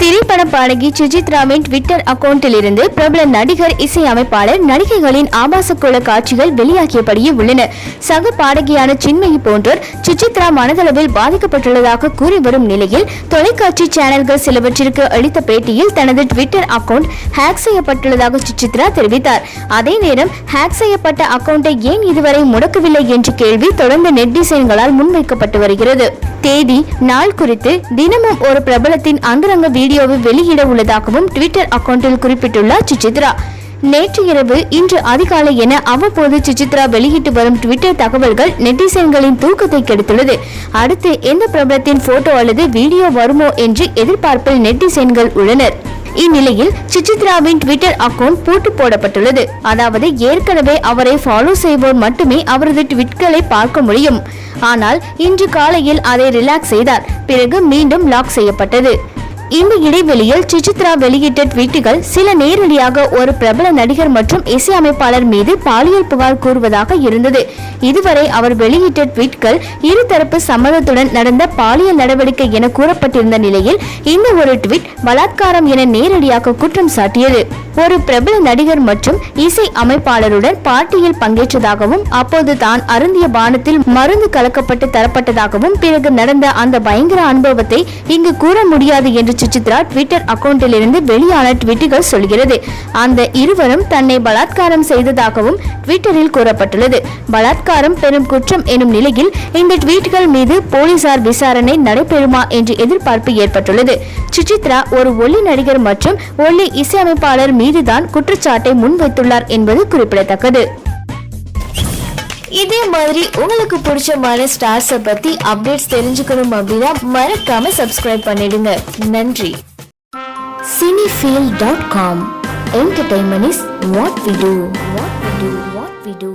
திரைப்பட பாடகி சுஜித்ராவின் ட்விட்டர் அக்கவுண்டில் இருந்து பிரபல நடிகர் இசையமைப்பாளர் நடிகைகளின் ஆபாச கோல காட்சிகள் வெளியாகியபடியே உள்ளன. சக பாடகியான சின்மயி போன்றோர் சுஜித்ரா மனதளவில் பாதிக்கப்பட்டுள்ளதாக கூறி வரும் நிலையில் தொலைக்காட்சி சேனல்கள் சிலவற்றிற்கு அளித்த பேட்டியில் தனது ட்விட்டர் அக்கவுண்ட் ஹேக் செய்யப்பட்டுள்ளதாக சுஜித்ரா தெரிவித்தார். அதே நேரம் ஹேக் செய்யப்பட்ட அக்கவுண்டை ஏன் இதுவரை முடக்கவில்லை என்ற கேள்வி தொடர்ந்து நெட்டிசன்களால் முன்வைக்கப்பட்டு வருகிறது. தேதி நாள் குறித்து தினமும் ஒரு பிரபலத்தின் அந்தரங்க வீடியோவை வெளியிட உள்ளதாகவும் ட்விட்டர் அக்கவுண்டில் குறிப்பிட்டுள்ளார் சுசித்ரா. நேற்று இரவு இன்று அதிகாலை என அவ்வப்போது சுசித்ரா வெளியிட்டு வரும் ட்விட்டர் தகவல்கள் நெட்டிசன்களின் தூக்கத்தை கெடுத்துள்ளது. அடுத்து எந்த பிரபலத்தின் போட்டோ அல்லது வீடியோ வருமோ என்று எதிர்பார்ப்பில் நெட்டிசன்கள் உள்ளனர். இந்நிலையில் சுசித்ராவின் ட்விட்டர் அக்கவுண்ட் பூட்டு போடப்பட்டுள்ளது. அதாவது ஏற்கனவே அவரை ஃபாலோ செய்வோர் மட்டுமே அவரது ட்விட்களை பார்க்க முடியும். ஆனால் இன்று காலையில் அதை ரிலாக்ஸ் செய்தார். பிறகு மீண்டும் லாக் செய்யப்பட்டது. இந்த இடைவெளியில் சுசித்ரா வெளியிட்ட ட்வீட்டுகள் சில நேரடியாக ஒரு பிரபல நடிகர் மற்றும் இசையமைப்பாளர் மீது பாலியல் புகார் கூறுவதாக இருந்தது. இதுவரை அவர் வெளியிட்ட ட்வீட்கள் இருதரப்பு சம்மதத்துடன் நடந்த பாலியல் நடவடிக்கை என கூறப்பட்டிருந்த நிலையில் இந்த ஒரு ட்வீட் பலாத்காரம் என நேரடியாக குற்றம் சாட்டியது. ஒரு பிரபல நடிகர் மற்றும் இசை அமைப்பாளருடன் பார்ட்டியில் பங்கேற்றதாகவும் அப்போது தான் அருந்திய பானத்தில் மருந்து கலக்கப்பட்டு தரப்பட்டதாகவும் பிறகு நடந்த அந்த பயங்கர அனுபவத்தை இங்கு கூற முடியாது என்று சுசித்ரா ட்விட்டர் அக்கவுண்டிலிருந்து வெளியான ட்விட்டுகள் சொல்கிறது. அந்த இருவரும் தன்னை பலாத்காரம் செய்ததாகவும் ட்விட்டரில் கூறப்பட்டுள்ளது. பலாத்காரம் பெரும் குற்றம் எனும் நிலையில் இந்த ட்வீட்கள் மீது போலீசார் விசாரணை நடைபெறுமா என்று எதிர்பார்ப்பு ஏற்பட்டுள்ளது. சுசித்ரா ஒரு ஒல்லி நடிகர் மற்றும் ஒல்லி இசையமைப்பாளர் மீதுதான் குற்றச்சாட்டை முன்வைத்துள்ளார் என்பது குறிப்பிடத்தக்கது. இதே மாதிரி உங்களுக்கு பிடிச்சமான ஸ்டார்ஸை பத்தி அப்டேட்ஸ் தெரிஞ்சுக்கணும் அப்படின்னா மறக்காம சப்ஸ்கிரைப் பண்ணிடுங்க. நன்றி. Cinefeel dot com entertainment is what we do what we do what we do